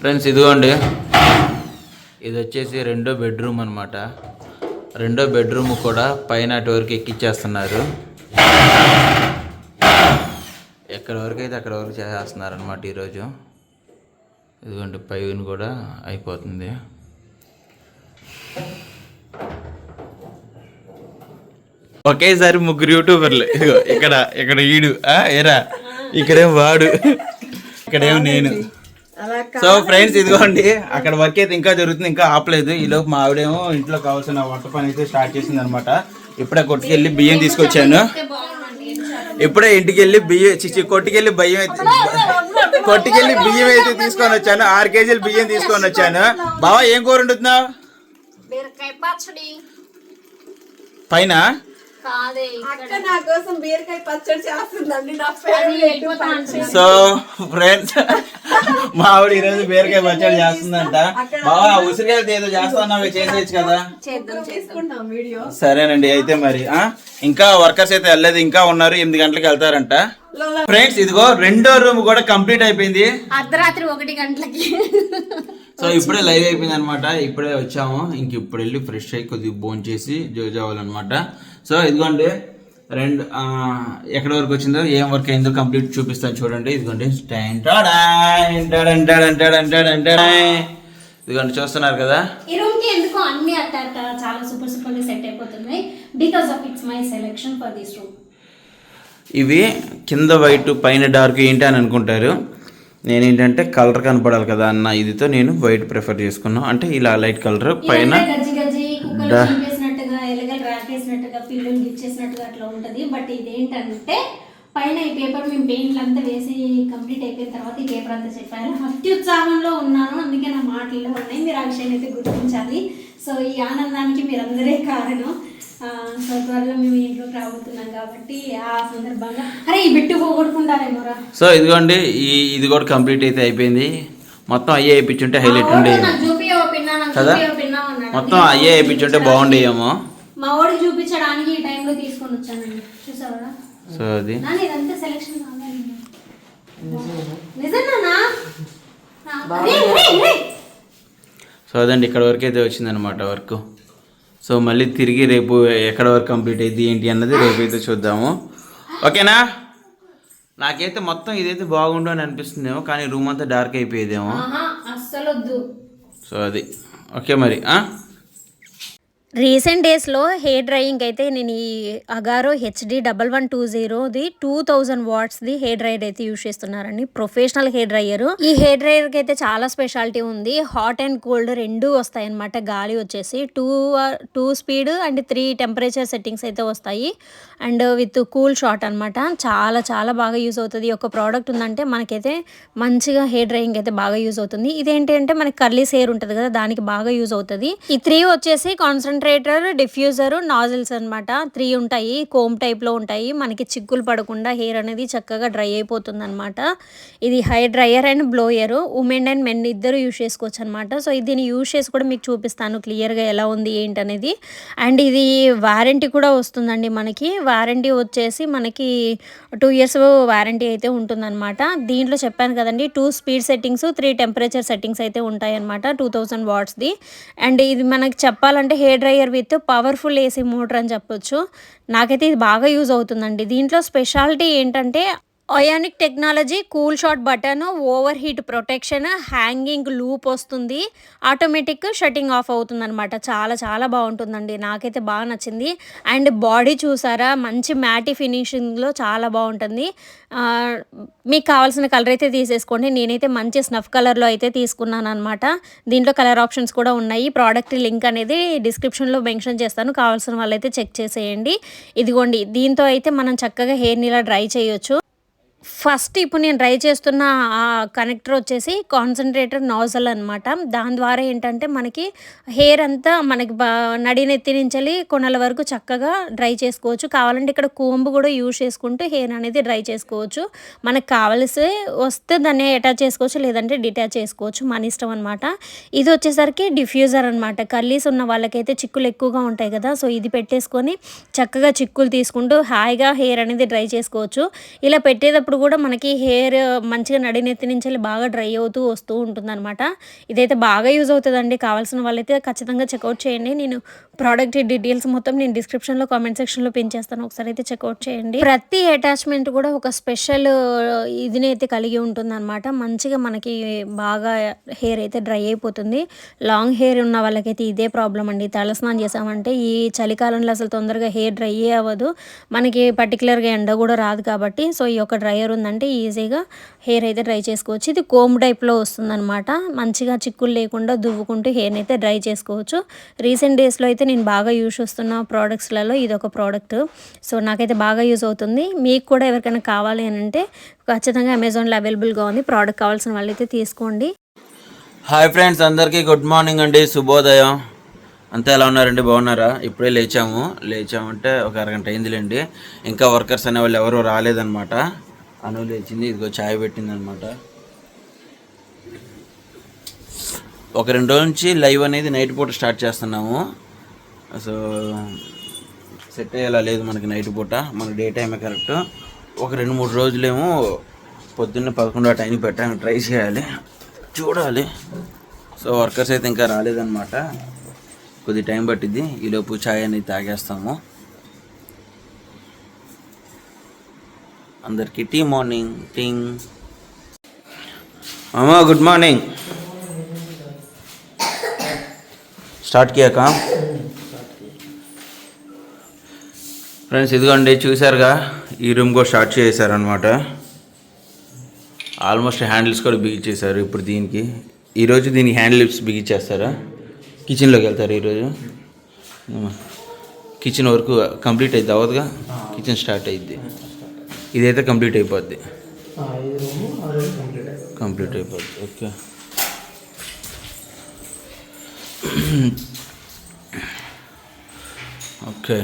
Friends ఇదిగోండి. ఇది వచ్చేసి రెండో బెడ్రూమ్ అనమాట రెండో బెడ్రూమ్ కూడా పైన అటు వరకు ఎక్కిచ్చేస్తున్నారు. ఎక్కడి వరకు అయితే అక్కడ వరకు చేసేస్తున్నారు అనమాట ఈరోజు. ఇదిగోండి పైన కూడా అయిపోతుంది. ఒకేసారి ముగ్గురు యూట్యూబర్లు. ఇదిగో ఇక్కడ ఇక్కడ ఈడు ఆ, ఏరా ఇక్కడేం వాడు. ఇక్కడేం నేను. సో ఫ్రెండ్స్ ఇదిగోండి అక్కడ వర్క్ అయితే ఇంకా జరుగుతుంది ఇంకా ఆపలేదు. ఈ లోపు మా ఆవిడేమో ఇంట్లో కావాల్సిన వంట పని అయితే స్టార్ట్ చేసింది అనమాట ఇప్పుడే కొట్టుకెళ్ళి బియ్యం తీసుకొచ్చాను. ఇప్పుడే ఇంటికి వెళ్ళి బియ్యం చిచ్చి కొట్టుకెళ్ళి బియ్యం అయితే కొట్టుకెళ్ళి బియ్యం అయితే తీసుకొని వచ్చాను. ఆరు కేజీలు బియ్యం తీసుకొని వచ్చాను. బావా ఏం కూర వండుతున్నావు? పైన? అక్క నా కోసం బీరకాయ పచ్చడి చేస్తుందండి నా అది ఫేవరెట్ వెళ్ళిపోతాను సో ఫ్రెండ్స్ మా ఆవిడ ఈరోజు బీరకాయ పచ్చడి చేస్తుందంట. బావా ఉసిరికాయలు ఏదో చేస్తాన్నావు చేసేయచ్చు కదా. చేద్దాం చేసుకుంటాం వీడియో. సరేనండి అయితే మరి ఇంకా వర్కర్స్ అయితే వెళ్ళలేదు ఇంకా ఉన్నారు ఎనిమిది గంటలకు వెళ్తారంట. ఫ్రెండ్స్ ఇదిగో రెండో రూమ్ కూడా కంప్లీట్ అయిపోయింది. అర్ధరాత్రి ఒకటి గంటలకి. సో ఇప్పుడే లైవ్ అయిపోయింది అనమాట ఇప్పుడే వచ్చాము ఇంక ఇప్పుడు వెళ్ళి ఫ్రెష్ అయ్యి కొద్దిగా బోన్ చేసి జోజ్ అవ్వాలన్నమాట సో ఇదిగోండి రెండు ఎక్కడి వరకు వచ్చిందో ఏం వర్క్ అయిందో కంప్లీట్ చూపిస్తాను చూడండి. ఇదిగోండి. ఇదిగోండి చూస్తున్నారు కదా? ఈ రూమ్కి ఎందుకో అన్ని అట్ట చాలా సూపర్ సూపర్ సెట్ అయిపోతున్నాయి? Because of it's my selection for this room ఇవి కింద వైట్ పైన డార్క్ ఏంటి అని అనుకుంటారు. నేనేంటంటే కలర్ కనపడాలి కదా అన్న ఇదితో నేను వైట్ ప్రిఫర్ చేసుకున్నాను అంటే ఇలా లైట్ కలర్ పైన గజ్జి గజ్జి కుక్కలు డా- చంపేసినట్టుగా ఎలగలు రాకేసినట్టుగా పిల్లలు గిచ్చేసినట్టుగా అట్లా ఉంటది. బట్ ఇదేంటంటే పైన ఈ పేపర్ మేము పెయింట్లు అంతా వేసి కంప్లీట్ అయిపోయిన తర్వాత ఈ పేపర్ అంతా చెప్పారు. అత్యుత్సాహంలో ఉన్నాను. అందుకే నా మాటల్లో ఉన్నాయి. మీరు ఆ విషయాన్ని అయితే గుర్తించాలి. సో ఈ ఆనందానికి మీరందరే కారణం. సో త్వరలో మేము ఇంట్లోకి రాబోతున్నాం కాబట్టి ఆ సందర్భంగా అరే ఈ బిట్టు పోగొట్టుకుంటారేమోరా? సో ఇదిగోండి ఈ ఇది కూడా కంప్లీట్ అయితే అయిపోయింది. మొత్తం అయ్యే వేయించుంటే హైలైట్ ఉండే. నాకు చూపియో పిన్నా నాకు కదా? మొత్తం అయ్యే వేయించుంటే బాగుండేయేమో. మా వాడికి చూపించడానికి ఈ టైంలో తీసుకొని వచ్చానండి. చూసావా? సో అది? నాన్న ఇదంతా సెలెక్షన్ అరే, అరే. సో అదండి ఇక్కడ వరకు అయితే వచ్చిందనమాట వర్క్. సో మళ్ళీ తిరిగి రేపు ఎక్కడ వరకు కంప్లీట్ అయింది ఏంటి అన్నది రేపు అయితే చూద్దాము. ఓకేనా? నాకైతే మొత్తం ఇదైతే బాగుండు అని అనిపిస్తుందేమో కానీ రూమ్ అంతా డార్క్ అయిపోయేదేమో. సో అది. ఓకే మరి ఆ? రీసెంట్ డేస్లో హెయిర్ డ్రైయింగ్ అయితే నేను ఈ Agaro HD double one two జీరోది two thousand వాట్స్ది హెయిర్ డ్రైయర్ అయితే యూజ్ చేస్తున్నారండి. Professional hair dryer. ఈ హెయిర్ డ్రైయర్కి అయితే చాలా స్పెషాలిటీ ఉంది. హాట్ అండ్ కోల్డ్ రెండు వస్తాయన్నమాట గాలి వచ్చేసి. Two two speed and three temperature settings అయితే వస్తాయి. అండ్ విత్ కూల్ షాట్ అనమాట చాలా చాలా బాగా యూజ్ అవుతుంది. ఈ యొక్క ప్రోడక్ట్ ఉందంటే మనకైతే మంచిగా హెయిర్ డ్రైయింగ్ అయితే బాగా యూజ్ అవుతుంది. ఇదేంటి అంటే మనకి కర్లీస్ హెయిర్ ఉంటుంది కదా దానికి బాగా యూజ్ అవుతుంది. ఈ త్రీ వచ్చేసి కాన్సన్ట్రేటర్ డిఫ్యూజర్ నాజిల్స్ అనమాట త్రీ ఉంటాయి. కోమ్ టైప్లో ఉంటాయి. మనకి చిక్కులు పడకుండా హెయిర్ అనేది చక్కగా డ్రై అయిపోతుంది అనమాట ఇది hair dryer and blower. Women and men ఇద్దరు యూజ్ చేసుకోవచ్చు అనమాట సో దీన్ని యూజ్ చేసి కూడా మీకు చూపిస్తాను క్లియర్గా ఎలా ఉంది ఏంటి అనేది. అండ్ ఇది వారంటీ కూడా వస్తుందండి మనకి. వారంటీ వచ్చేసి మనకి టూ ఇయర్స్ వారంటీ అయితే ఉంటుందన్నమాట. దీంట్లో చెప్పాను కదండి two speed settings three temperature settings అయితే ఉంటాయన్నమాట టూ థౌజండ్ వాట్స్ది. అండ్ ఇది మనకి చెప్పాలంటే hair dryer with powerful AC motor అని చెప్పొచ్చు. నాకైతే ఇది బాగా యూజ్ అవుతుందండి. దీంట్లో స్పెషాలిటీ ఏంటంటే ionic technology cool shot button over heat protection hanging loop వస్తుంది. ఆటోమేటిక్ షట్టింగ్ ఆఫ్ అవుతుంది అనమాట చాలా చాలా బాగుంటుందండి. నాకైతే బాగా నచ్చింది. అండ్ బాడీ చూసారా? మంచి మ్యాటి ఫినిషింగ్లో చాలా బాగుంటుంది. మీకు కావాల్సిన కలర్ అయితే తీసేసుకోండి. నేనైతే మంచి స్నఫ్ కలర్లో అయితే తీసుకున్నాను అనమాట దీంట్లో కలర్ ఆప్షన్స్ కూడా ఉన్నాయి. ప్రోడక్ట్ లింక్ అనేది డిస్క్రిప్షన్లో మెన్షన్ చేస్తాను. కావాల్సిన వాళ్ళైతే చెక్ చేసేయండి. ఇదిగోండి దీంతో అయితే మనం చక్కగా హెయిర్ని ఇలా డ్రై చేయొచ్చు. ఫస్ట్ ఇప్పుడు నేను ట్రై చేస్తున్న ఆ కనెక్టర్ వచ్చేసి కాన్సన్ట్రేటర్ నాజల్ అనమాట దాని ద్వారా ఏంటంటే మనకి హెయిర్ అంతా మనకి బా నడినెత్తి నుంచి కొనల వరకు చక్కగా డ్రై చేసుకోవచ్చు. కావాలంటే ఇక్కడ కోంబు కూడా యూజ్ చేసుకుంటూ హెయిర్ అనేది డ్రై చేసుకోవచ్చు. మనకు కావలసి వస్తే దాన్ని అటాచ్ చేసుకోవచ్చు లేదంటే డిటాచ్ చేసుకోవచ్చు. మన ఇష్టం అనమాట ఇది వచ్చేసరికి డిఫ్యూజర్ అనమాట కర్లీస్ ఉన్న వాళ్ళకైతే చిక్కులు ఎక్కువగా ఉంటాయి కదా సో ఇది పెట్టేసుకొని చక్కగా చిక్కులు తీసుకుంటూ హాయిగా హెయిర్ అనేది డ్రై చేసుకోవచ్చు. ఇలా పెట్టేటప్పుడు అప్పుడు కూడా మనకి హెయిర్ మంచిగా నడినెత్తి నుంచి వెళ్ళి బాగా డ్రై అవుతూ వస్తూ ఉంటుందన్నమాట. ఇదైతే బాగా యూజ్ అవుతుందండి. కావాల్సిన వాళ్ళైతే ఖచ్చితంగా చెక్అవుట్ చేయండి. నేను ప్రోడక్ట్ డీటెయిల్స్ మొత్తం నేను డిస్క్రిప్షన్లో కామెంట్ సెక్షన్లో పెంచేస్తాను ఒకసారి అయితే చెక్అవుట్ చేయండి. ప్రతి అటాచ్మెంట్ కూడా ఒక స్పెషల్ ఇదిని అయితే కలిగి ఉంటుంది అనమాట మంచిగా మనకి బాగా హెయిర్ అయితే డ్రై అయిపోతుంది. లాంగ్ హెయిర్ ఉన్న వాళ్ళకైతే ఇదే ప్రాబ్లం అండి. తలస్నానం చేసామంటే ఈ చలికాలంలో అసలు తొందరగా హెయిర్ డ్రై అవ్వదు. మనకి పర్టికులర్గా ఎండ కూడా రాదు కాబట్టి సో ఈ యొక్క డ్రైయర్ ఉందంటే ఈజీగా హెయిర్ అయితే డ్రై చేసుకోవచ్చు. ఇది కోమ్ టైప్లో వస్తుందన్నమాట. మంచిగా చిక్కులు లేకుండా దువ్వుకుంటూ హెయిర్ని అయితే డ్రై చేసుకోవచ్చు. రీసెంట్ డేస్లో అయితే నేను బాగా యూజ్ చేస్తున్న ప్రోడక్ట్స్లలో ఇది ఒక ప్రోడక్ట్. సో నాకైతే బాగా యూజ్ అవుతుంది. మీకు కూడా ఎవరికైనా కావాలి అని అంటే ఖచ్చితంగా అమెజాన్లో అవైలబుల్గా ఉంది. ప్రోడక్ట్ కావాల్సిన వాళ్ళైతే తీసుకోండి. హాయ్ ఫ్రెండ్స్ అందరికీ గుడ్ మార్నింగ్ అండి. శుభోదయం. అంతా ఎలా ఉన్నారండి? బాగున్నారా? ఇప్పుడే లేచాము. లేచామంటే ఒక అరగంట అయిందిలేండి. ఇంకా వర్కర్స్ అనే వాళ్ళు ఎవరు రాలేదన్నమాట. అను లేచింది ఇదిగో ఛాయ్ పెట్టింది అనమాట ఒక రెండు రోజుల నుంచి లైవ్ అనేది నైట్ పూట స్టార్ట్ చేస్తున్నాము. సో సెట్ అయ్యేలా లేదు మనకి నైట్ పూట మన డే టైమే కరెక్ట్. ఒక రెండు మూడు రోజులేమో పొద్దున్న పదకొండో టైం పెట్టాము ట్రై చేయాలి చూడాలి. సో వర్కర్స్ అయితే ఇంకా రాలేదన్నమాట కొద్ది టైం పట్టింది ఈలోపు ఛాయ్ అనేది తాగేస్తాము. అందరికీ టీ మార్నింగ్ టింగ్. అమ్మా గుడ్ మార్నింగ్. స్టార్ట్ కియాక ఫ్రెండ్స్ ఇదిగోండి చూసారుగా ఈ రూమ్ కూడా స్టార్ట్ చేశారనమాట ఆల్మోస్ట్ హ్యాండిల్స్ కూడా బిగించేశారు ఇప్పుడు దీనికి. ఈరోజు దీనికి హ్యాండిల్స్ బిగించేస్తారా కిచెన్లోకి వెళ్తారు ఈరోజు కిచెన్ వరకు కంప్లీట్ అయితే అవ్వదుగా? కిచెన్ స్టార్ట్ అయ్యిద్ది. ఇదైతే కంప్లీట్ అయిపోద్ది. కంప్లీట్ అయిపోద్ది. ఓకే. ఓకే.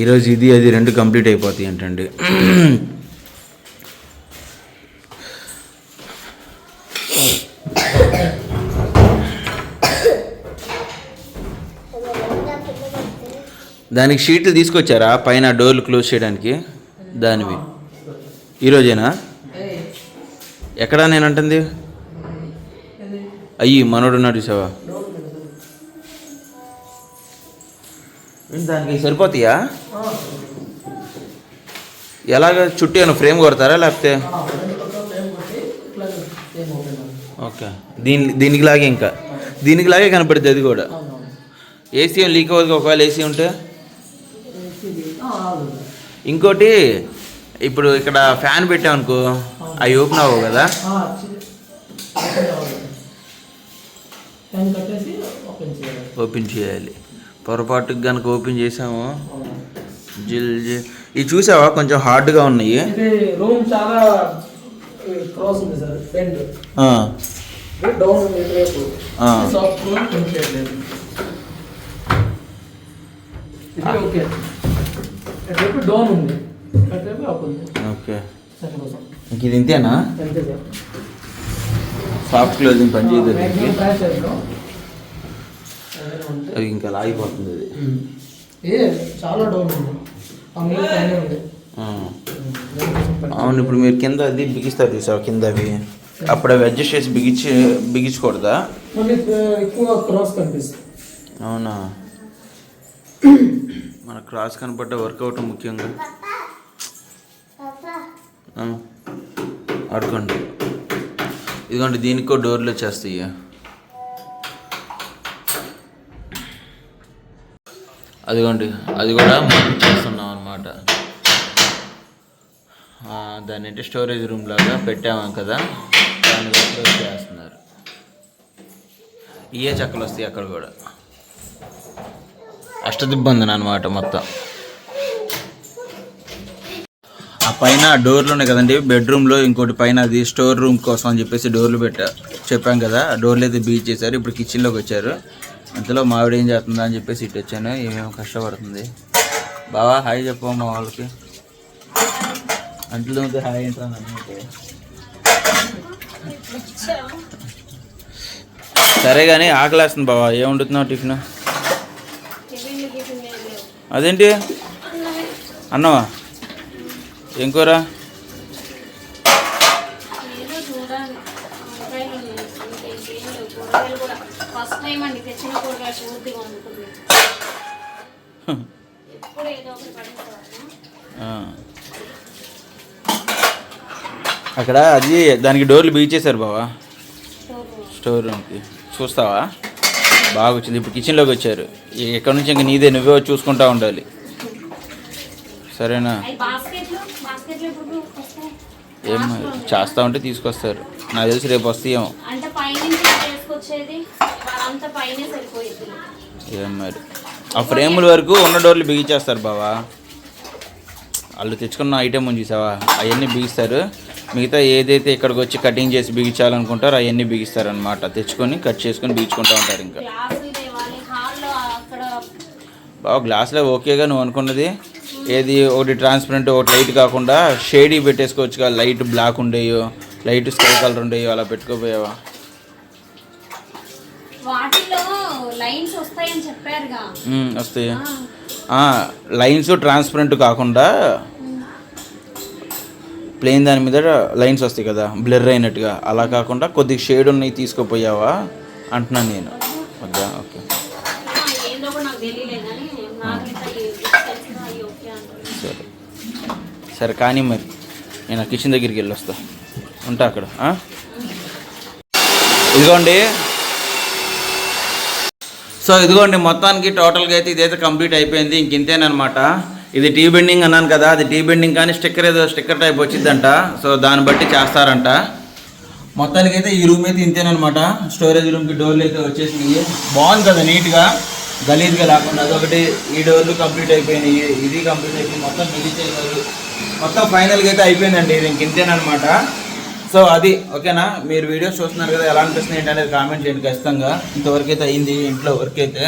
ఈరోజు ఇది అది రెండు కంప్లీట్ అయిపోతాయి ఏంటండి దానికి షీట్లు తీసుకొచ్చారా? పైన డోర్లు క్లోజ్ చేయడానికి. దానివి. ఈరోజేనా ఎక్కడా నేను అంటుంది అయ్యి మనోడు ఉన్నాడు చూసావా దానికి? సరిపోతాయా? ఎలాగ చుట్టూ ఫ్రేమ్ కొడతారా లేకపోతే? ఓకే. దీని దీనికి లాగే ఇంకా. దీనికి లాగే కనపడుతుంది అది కూడా. ఏసీ లీక్ అవ్వదు ఒకవేళ ఏసీ ఉంటే? ఇంకోటి ఇప్పుడు ఇక్కడ ఫ్యాన్ పెట్టామనుకో అవి ఓపెన్ అవ్వవు కదా? ఓపెన్ చేయాలి. పొరపాటుకు కనుక ఓపెన్ చేసాము జిల్ ఇవి చూసావా? కొంచెం హార్డ్గా ఉన్నాయి. రూమ్ చాలా క్రాస్ ఉంది sir bend. Down. Soft okay. ఇటువైపు డౌన్ ఉంది. అటువైపు అప్ ఉంది. ఓకే. ఇంక ఇది ఇంతేనా? అంతే సార్. సాఫ్ట్ క్లోజింగ్ పని చేయదు అది ఇంకా లాగిపోతుంది అది. ఏ చాలా డౌన్ ఉంది. అవును ఇప్పుడు మీరు కింద అది బిగిస్తారు చూసావు? కింద అవి. అప్పుడు అవి అడ్జస్ట్ చేసి బిగించి బిగించకూడదా ఎక్కువ క్రాస్ కనిపిస్తుంది. అవునా? మన క్రాస్ కనపడ్డ వర్కౌట్ ముఖ్యంగా. ఆడుకోండి. ఇదిగోండి దీనికో డోర్లు వచ్చేస్తాయి అదిగోండి అది కూడా మనం చేస్తున్నాం అనమాట దాన్ని అంటే స్టోరేజ్ రూమ్ లాగా పెట్టాము కదా? దాన్ని చేస్తున్నారు. ఇయే చెక్కలు వస్తాయి అక్కడ కూడా. అష్టదిబ్బంది అనమాట మొత్తం. ఆ పైన డోర్లు ఉన్నాయి కదండి బెడ్రూమ్లో ఇంకోటి పైన అది స్టోర్ రూమ్ కోసం అని చెప్పేసి డోర్లు పెట్టా చెప్పాం కదా ఆ డోర్లు అయితే బీచ్ చేశారు ఇప్పుడు కిచెన్లోకి వచ్చారు. అంతలో మావిడ ఏం చేస్తుందా అని చెప్పేసి ఇటు వచ్చాను ఏమేమి కష్టపడుతుంది. బావా హాయ్ చెప్పు మా వాళ్ళకి. అంట్లో ఉంటే హాయ్ ఏంట్రా సరే కానీ ఆకలేస్తుంది బావా ఏం వండుతున్నావు టిఫిన్? అదేంటి? అన్నవా? ఏం కూర? అక్కడ అది దానికి డోర్లు బీచేశారు బావా. స్టోర్ రూమ్కి. చూస్తావా? బాగా వచ్చింది ఇప్పుడు కిచెన్లోకి వచ్చారు. ఎక్కడి నుంచి ఇంక నీదే నువ్వే చూసుకుంటా ఉండాలి. సరేనా? వస్తాయి? ఏం చేస్తా ఉంటే తీసుకొస్తారు. నాకు తెలిసి రేపు వస్తాయేమో. సరిపోయింది. ఏం మరి? ఆ ఫ్రేముల వరకు ఉన్న డోర్లు బిగించేస్తారు బావా. వాళ్ళు తెచ్చుకున్న ఐటెం ఉంది చూసావా? అవన్నీ బిగిస్తారు. మిగతా ఏదైతే ఇక్కడికి వచ్చి కటింగ్ చేసి బిగించాలనుకుంటారో అవన్నీ బిగిస్తారు అనమాట తెచ్చుకొని కట్ చేసుకొని బిగించుకుంటా ఉంటారు ఇంకా. బాగా గ్లాస్లో ఓకేగా నువ్వు అనుకున్నది. ఏది ఒకటి ట్రాన్స్పరెంట్ ఒకటి లైట్ కాకుండా షేడీ పెట్టేసుకోవచ్చు కదా లైట్ బ్లాక్ ఉండేయో లైట్ స్కై కలర్ ఉండేయో అలా పెట్టుకోపోయావా? వస్తాయి. లైన్స్ ట్రాన్స్పరెంట్ కాకుండా ప్లెయిన్ దాని మీద లైన్స్ వస్తాయి కదా బ్లర్ అయినట్టుగా. అలా కాకుండా కొద్దిగా షేడ్ ఉన్నాయి తీసుకుపోయావా అంటున్నాను నేను. Okay okay. సరే. సరే కానీ మరి నేను కిచెన్ దగ్గరికి వెళ్ళి వస్తా ఉంటా అక్కడ ఇదిగోండి. సో ఇదిగోండి మొత్తానికి టోటల్గా అయితే ఇదైతే కంప్లీట్ అయిపోయింది. ఇంక ఇంతేనమాట ఇది టీ బెండింగ్ అన్నాను కదా అది టీ బెండింగ్ కానీ స్టిక్కర్ ఏదో స్టిక్కర్ టైప్ వచ్చిందంట సో దాన్ని బట్టి చేస్తారంట. మొత్తానికి అయితే ఈ రూమ్ అయితే ఇంతేనమాట స్టోరేజ్ రూమ్కి డోర్లు అయితే వచ్చేసినాయి. బాగుంది కదా నీట్గా గలీజ్గా లేకుండా అదొకటి ఈ డోర్లు కంప్లీట్ అయిపోయినాయి. ఇది కంప్లీట్ అయిపోయింది మొత్తం మిగిలిచేసారు మొత్తం ఫైనల్గా అయితే అయిపోయిందండి ఇది ఇంక ఇంతేనమాట సో అది ఓకేనా? మీరు వీడియోస్ చూస్తున్నారు కదా ఎలా అనిపిస్తుంది ఏంటి అనేది కామెంట్ చేయండి ఖచ్చితంగా. ఇంతవరకు అయితే అయింది ఇంట్లో వర్క్ అయితే.